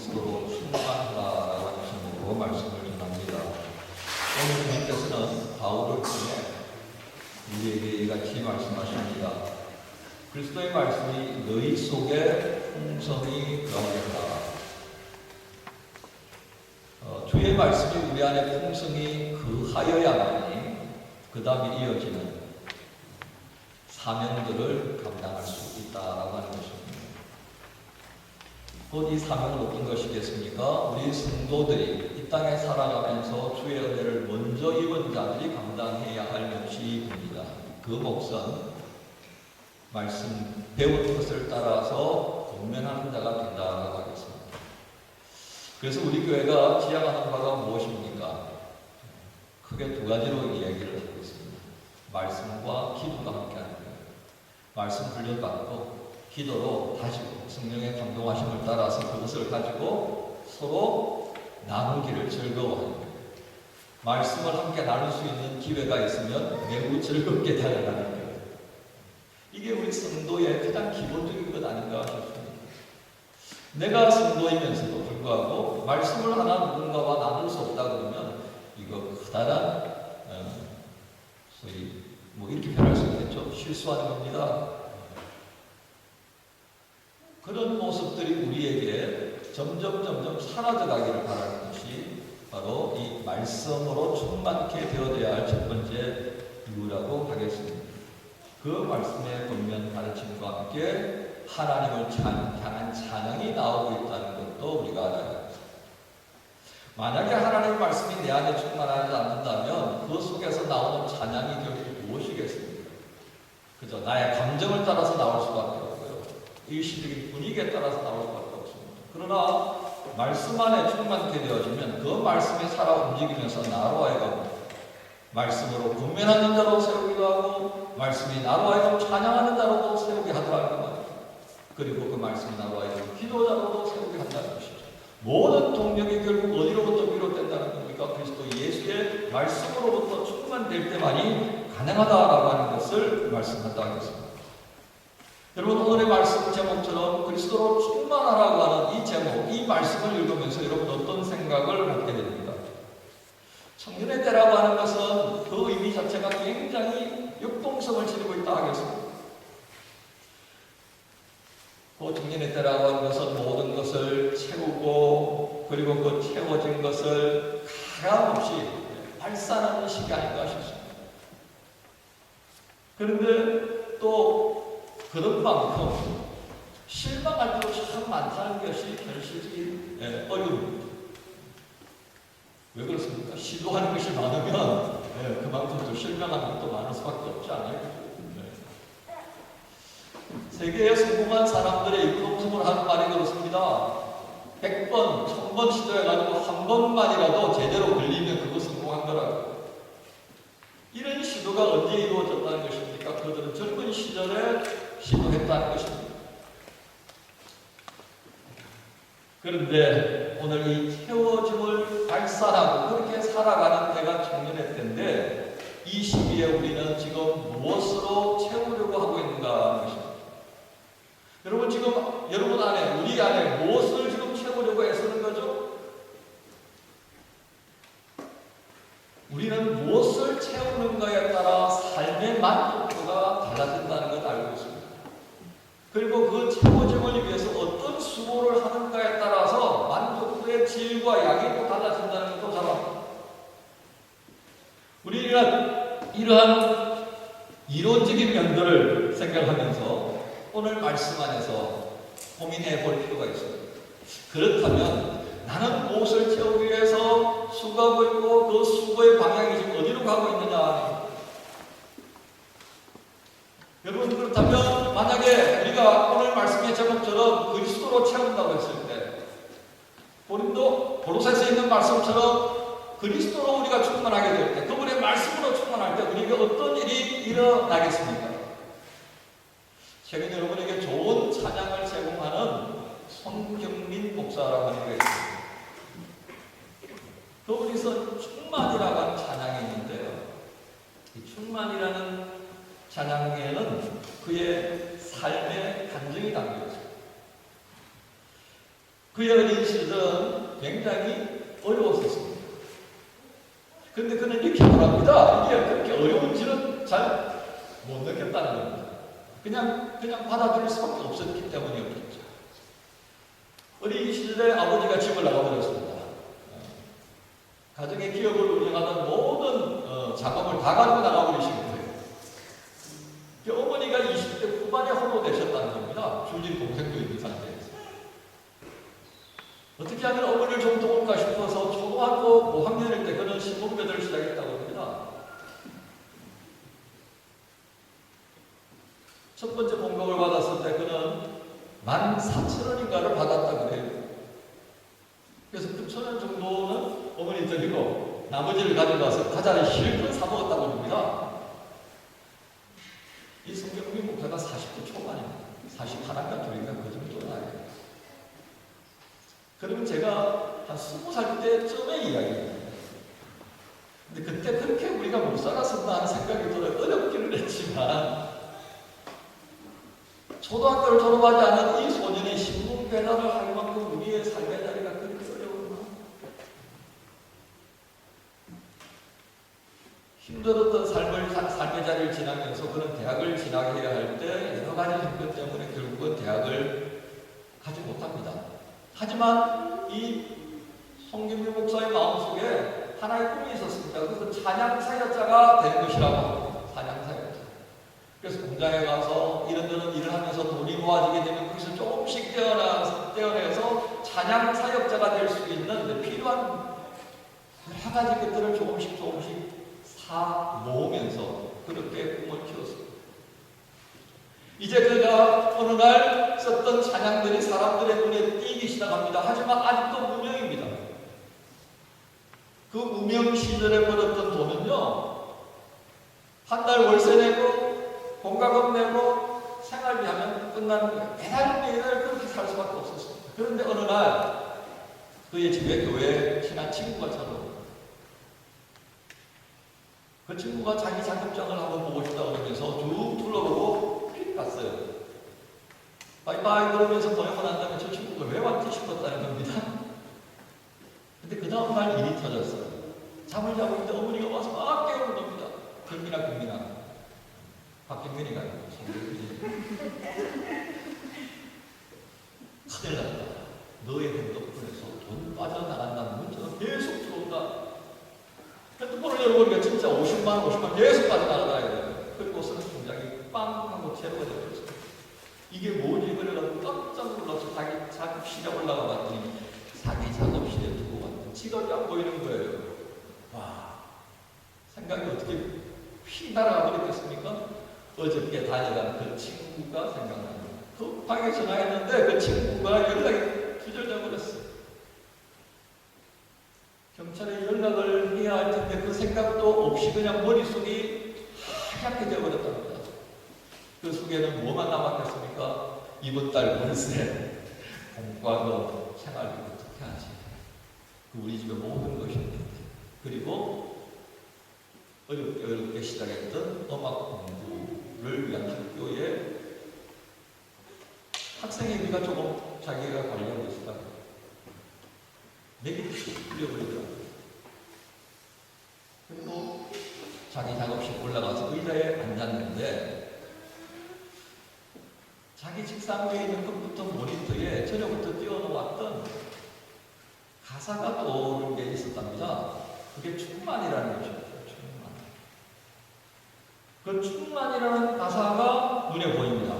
그리스도로 충만하라라고 하는 제목으로 말씀을 전합니다. 오늘 주님께서는 바울을 통해 우리에게 이같이 말씀하십니다. 그리스도의 말씀이 너희 속에 풍성히 거하겠다. 어, 주의 말씀이 우리 안에 풍성히 거하여야만이 그 다음에 이어지는 사명들을 감당할 수 있다라고 하는 것입니다. 곧이 사명은 어떤 것이겠습니까? 우리 성도들이 이 땅에 살아가면서 주의 은혜를 먼저 입은 자들이 감당해야 할 몫이입니다. 그 몫은 말씀 배운 것을 따라서 공면하는 자가 된다고 하겠습니다. 그래서 우리 교회가 지향하는 바가 무엇입니까? 크게 두 가지로 이야기를 하고 있습니다. 말씀과 기도가 함께하는 거예요. 말씀 훈련받고 기도로 가지고 성령의 감동하심을 따라서 그것을 가지고 서로 나누기를 즐거워하는 거예요. 말씀을 함께 나눌 수 있는 기회가 있으면 매우 즐겁게 달려가는 거예요. 이게 우리 성도의 가장 기본적인 것 아닌가 싶습니다. 내가 성도이면서도 불구하고 말씀을 하나 누군가와 나눌 수 없다 그러면 이거 커다란 어, 소위 뭐 이렇게 표현할 수 있겠죠. 실수하는 겁니다. 그런 모습들이 우리에게 점점 점점 사라져 가기를 바라는 것이 바로 이 말씀으로 충만케 되어야 할 첫 번째 이유라고 하겠습니다. 그 말씀의 본면 가르침과 함께 하나님을 찬, 향한 찬양이 나오고 있다는 것도 우리가 알아야 합니다. 만약에 하나님의 말씀이 내 안에 충만하지 않는다면 그 속에서 나오는 찬양이 결국 무엇이겠습니까? 그저 나의 감정을 따라서 나올 수밖에 없고요. 일시적인 분위기에 따라서 나올 수밖에 없습니다. 그러나 말씀 안에 충만케 되어지면 그 말씀이 살아 움직이면서 나로 하여금 말씀으로 분면하는 자로 세우기도 하고 말씀이 나로 하여금 찬양하는 자로도 세우게 하더라는 말입니다. 그리고 그 말씀이 나로 하여금 기도자로도 세우게 한다는 것이죠. 모든 동력이 결국 어디로부터 비롯된다는 겁니까? 그리스도 예수의 말씀으로부터 충만될 때만이 가능하다라고 하는 것을 말씀한다 하겠습니다. 여러분 오늘의 말씀 제목처럼 그리스도로 충만하라고 하는 이 제목, 이 말씀을 읽으면서 여러분 어떤 생각을 갖게 됩니까? 청년의 때라고 하는 것은 그 의미 자체가 굉장히 역동성을 지니고 있다 하겠습니다. 그 청년의 때라고 하는 것은 모든 것을 채우고 그리고 그 채워진 것을 가감없이 발산하는 시기 아닌가 싶습니다. 그런데 또 그런 만큼 실망할 때도 참 많다는 것이 현실적인 예, 어려움입니다. 왜 그렇습니까? 시도하는 것이 많으면 예, 그만큼 또 실망하는 것도 많을 수밖에 없지 않아요? 네. 세계에 성공한 사람들의 이구동성을 하는 말이 그렇습니다. 100번, 1000번 시도해가지고 한 번만이라도 제대로 걸리면 그거 성공한 거라고. 이런 시도가 언제 이루어졌다는 것입니까? 그들은 젊은 시절에 시도했다는 것입니다. 그런데 오늘 이 채워짐을 발산하고 그렇게 살아가는 때가 청년의 때인데 이 시기에 우리는 지금 무엇으로 채우려고 하고 있는가 하는 것입니다. 여러분 지금 여러분 안에 우리 안에 무엇을 지금 채우려고 애쓰는 거죠? 우리는 무엇을 채우는가에 따라 삶의 만족도가 달라진다는 것 알고 있습니다. 그리고 그 채워짐을 위해서 어떤 수고를 하는가에 따라서 만족도의 질과 양이 또 달라진다는 것도 잘 압니다. 우리는 이러한 이론적인 면들을 생각하면서 오늘 말씀 안에서 고민해 볼 필요가 있습니다. 그렇다면 나는 무엇을 채우기 위해서 수고하고 있고 그 수고의 방향이 지금 어디로 가고 있느냐 여러분 그렇다면 만약에 우리가 오늘 말씀의 제목처럼 그리스도로 채운다고 했을 때 고린도 고로새서 있는 말씀처럼 그리스도로 우리가 충만하게 될 때 그분의 말씀으로 충만할 때 우리에게 어떤 일이 일어나겠습니까? 최근 여러분에게 좋은 찬양을 제공하는 손경민 목사라고 하는 게 있습니다. 그분이서 충만이라고 하는 찬양이 있는데요. 이 충만이라는 찬양에는 그의 삶의 간증이 담겨 있습니다. 그의 어린 시절은 굉장히 어려웠었습니다. 근데 그는 이렇게 말합니다. 이게 그렇게 어려운지는 잘 못 느꼈다는 겁니다. 그냥, 그냥 받아들일 수밖에 없었기 때문이었겠죠. 어린 시절에 아버지가 집을 나가버렸습니다. 어, 가정의 기업을 운영하는 모든 어, 작업을 다 가지고 나가버리신 거예요. 그 어머니가 20대 후반에 혼모되셨다는 겁니다. 주진 동생도 있는 상태에서. 어떻게 하면 어머니를 좀 도울까 싶어서 초등학교 5학년일 때 그는 신문배들을 시작했다고 합니다. 첫 번째 공격을 받았을 때 그는 14,000원인가를 받았다 그래요. 그래서 9,000원 정도는 어머니 드리고 나머지를 가져가서 과자를 실컷 사 먹었다고 합니다. 이 성경국의 목사가 40대 초반입니다. 41인가 둘인가 그 정도 나이에요. 그러면 제가 한 20살 때쯤의 이야기입니다. 그때 그렇게 우리가 못 살았었나 하는 생각이 들어요. 어렵기는 했지만 초등학교를 졸업하지 않은 이 소년이 신문 배달을 할 만큼 우리의 삶의 자리가 그렇게 어려웠나? 힘들었던 삶을, 사- 삶의 자리를 지나면서 그는 대학을 진학해야 할 때 여러 가지 형편 때문에 결국은 대학을 가지 못합니다. 하지만 이 송김규 목사의 마음속에 하나의 꿈이 있었습니다. 그것은 찬양 사역자가 되는 것이라고 합니다. 찬양 사역자. 그래서 공장에 가서 이런저런 일을 하면서 돈이 모아지게 되면 거기서 조금씩 떼어내서, 떼어내서 찬양 사역자가 될 수 있는 필요한 여러 가지 것들을 조금씩 조금씩 사 모으면서 그렇게 꿈을 키웠습니다. 이제 그가 어느 날 썼던 찬양들이 사람들의 눈에 띄기 시작합니다. 하지만 아직도. 그 무명 시절에 벌었던 돈은요, 한 달 월세 내고, 공과금 내고, 생활비 하면 끝나는 거예요. 매달 매달 그렇게 살 수밖에 없었습니다. 그런데 어느 날, 그의 집에 교회에 친한 친구가 찾아옵니다. 그 친구가 자기 자격증을 한번 보고 싶다 그러면서 쭉 둘러보고 휙 갔어요. 바이바이 그러면서 보내고 난 다음에 저 친구가 왜 왔지 싶었다는 겁니다. 근데 그 다음날 일이 터졌어요. 잠을 자고 있는데 어머니가 와서 막 깨우는 겁니다. 경민아, 경민아. 박경민이가. 큰일 났다. 너의 핸드폰에서 돈 빠져나간다는 문자가 계속 들어온다. 핸드폰을 열어보니까 진짜 50만 원, 50만 원 계속 빠져나가요. 그리고서는 통장이 빵 하고 제거가 되었어요. 이게 뭐지? 그래가지고 깜짝 놀라서 자기 작업실에 올라가 봤더니 자기 작업실에 두고 왔던 지갑이 안 보이는 거예요. 와, 생각이 어떻게 휙 날아가 버렸겠습니까? 어저께 다녀간 그 친구가 생각납니다. 급하게 전화했는데 그 친구가 연락이 두절돼 버렸어요. 경찰에 연락을 해야 할 텐데 그 생각도 없이 그냥 머릿속이 하얗게 되어버렸답니다. 그 속에는 뭐만 남았겠습니까? 이번 달 월세, 공과금, 생활비 어떻게 하지? 그 우리 집에 모든 것이 있는데 그리고 어렵게 어렵게 시작했던 음악 공부를 위한 학교에 학생회비가 조금 자기가 관리하고 있었다. 내게 풀려버리더라고요. 그리고 자기 작업실 올라가서 의자에 앉았는데 자기 책상 위에 있는 컴퓨터 모니터에 저녁부터 띄워놓았던 가사가 떠오르는 게 있었답니다. 그게 충만이라는 것이었죠. 그 충만이라는 가사가 눈에 보입니다.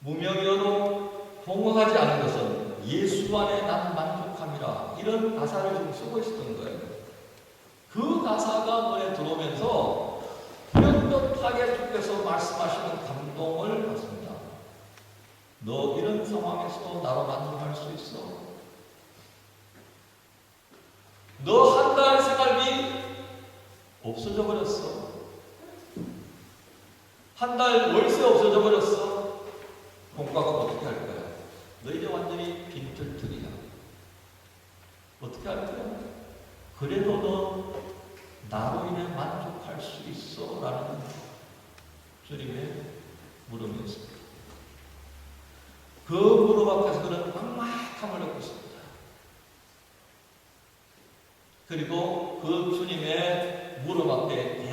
무명이어도 동응하지 않은 것은 예수 안에 난 만족함이라 이런 가사를 좀 쓰고 있었던 거예요. 그 가사가 눈에 들어오면서 뚜렷하게 주께서 말씀하시는 감동을 받습니다. 너 이런 상황에서 나로 만족할 수 있어? 없어져 버렸어. 한 달 월세 없어져 버렸어. 돈 깎으면 어떻게 할 거야? 너희들 완전히 빈털털이야. 어떻게 할 거야? 그래도 너 나로 인해 만족할 수 있어. 라는 주님의 물음이었습니다. 그 무릎 앞에서 그는 막막함을 얻고 있습니다. 그리고 그 주님의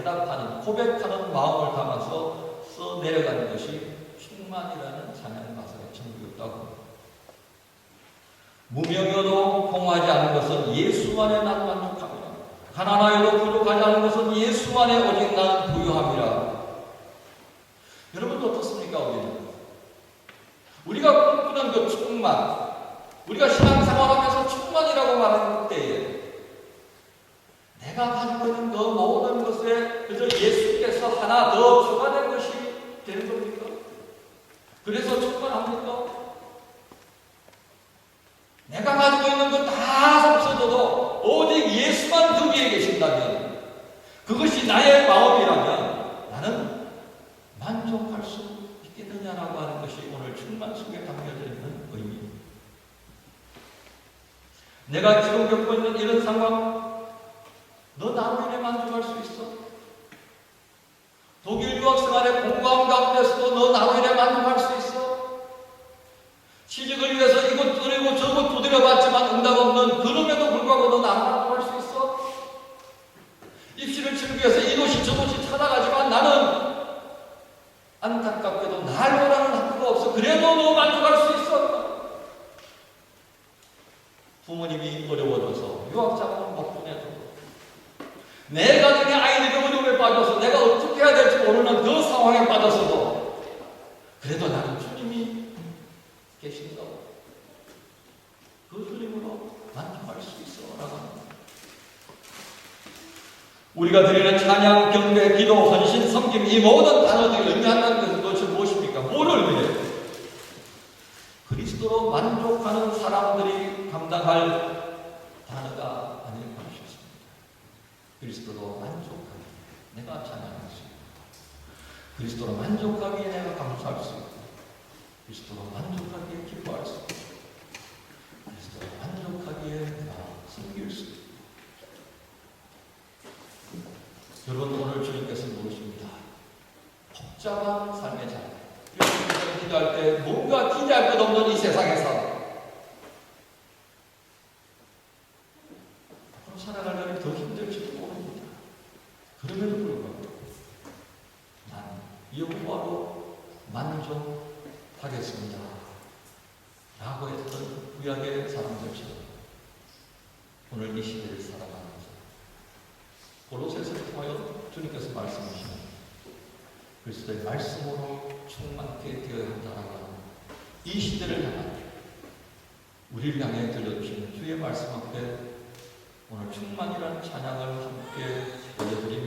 응답하는 고백하는 마음을 담아서 써 내려가는 것이 충만이라는 찬양 가사의 전부였다고. 무명여도 공하지 않은 것은 예수 안에 난 만족함이라. 가난하여도 부족하지 않은 것은 예수 안에 오직 나는 부유함이라. 여러분도 어떻습니까, 우리는? 우리가 꿈꾸는 그 충만, 우리가 신앙생활하면서 충만이라고 말하는 때에 내가 가지고 있는 그 모든 것에 그저 예수께서 하나 더 추가된 것이 되는 겁니까? 그래서 충만합니까? 내가 가지고 있는 것 다 없어져도 오직 예수만 그 위에 계신다면 그것이 나의 마음이라면 나는 만족할 수 있겠느냐라고 하는 것이 오늘 충만 속에 담겨져 있는 의미입니다. 내가 지금 겪고 있는 이런 상황, 너 나로 인해 만족할 수 있어? 독일 유학 생활의 공부함 가운데서도 너 나로 인해 만족할 수 있어? 취직을 위해서 이것 두드리고 저것 두드려봤지만 응답 없는 그럼에도 불구하고 너 나로 만족할 수 있어? 입시를 치르기 위해서 이것이 저것이 찾아가지만 나는 안타깝게도 날 원하는 학교가 없어. 그래도 너 만족할 수 있어. 부모님이 어려워져서 유학자금을 못 보내줘. 내 가정의 아이들이 어려움에 빠져서 내가 어떻게 해야 될지 모르는 그 상황에 빠져서도 그래도 나는 주님이 계신다고. 그 주님으로 만족할 수 있어. 라고 합니다. 우리가 드리는 찬양, 경배, 기도, 헌신, 섬김 이 모든 단어들이 의미한다는 도대체 무엇입니까? 뭐를 의미해요? 그리스도로 만족하는 사람들이 감당할 단어가 아닐까 싶습니다. 그리스도로 만족하기, 내가 찬양할 수 있고, 그리스도로 만족하기에 내가 감사할 수 있고, 그리스도로 만족하기에 기뻐할 수 있고, 그리스도로 만족하기에 내가 섬길 수 있고, 여러분 오늘 주님께서 모르십니다. 복잡한 삶의 장. 여러분 기도할 때 뭔가 기대할 것 없는 이 세상에서 앞으로 살아가려면 더 힘들지도 모릅니다. 그럼에도 불구하고 난 여호와로 만족하겠습니다. 라고 했던 구약의 사람들처럼 오늘 이 시대를 살아가면서 고로새서를 통하여 주님께서 말씀하시는 그리스도의 말씀으로 충만케 되어야 한다라고 이 시대를 향한 우리를 향해 들려주시는 주의 말씀 앞에 오늘 충만이라는 찬양을 함께 올려드리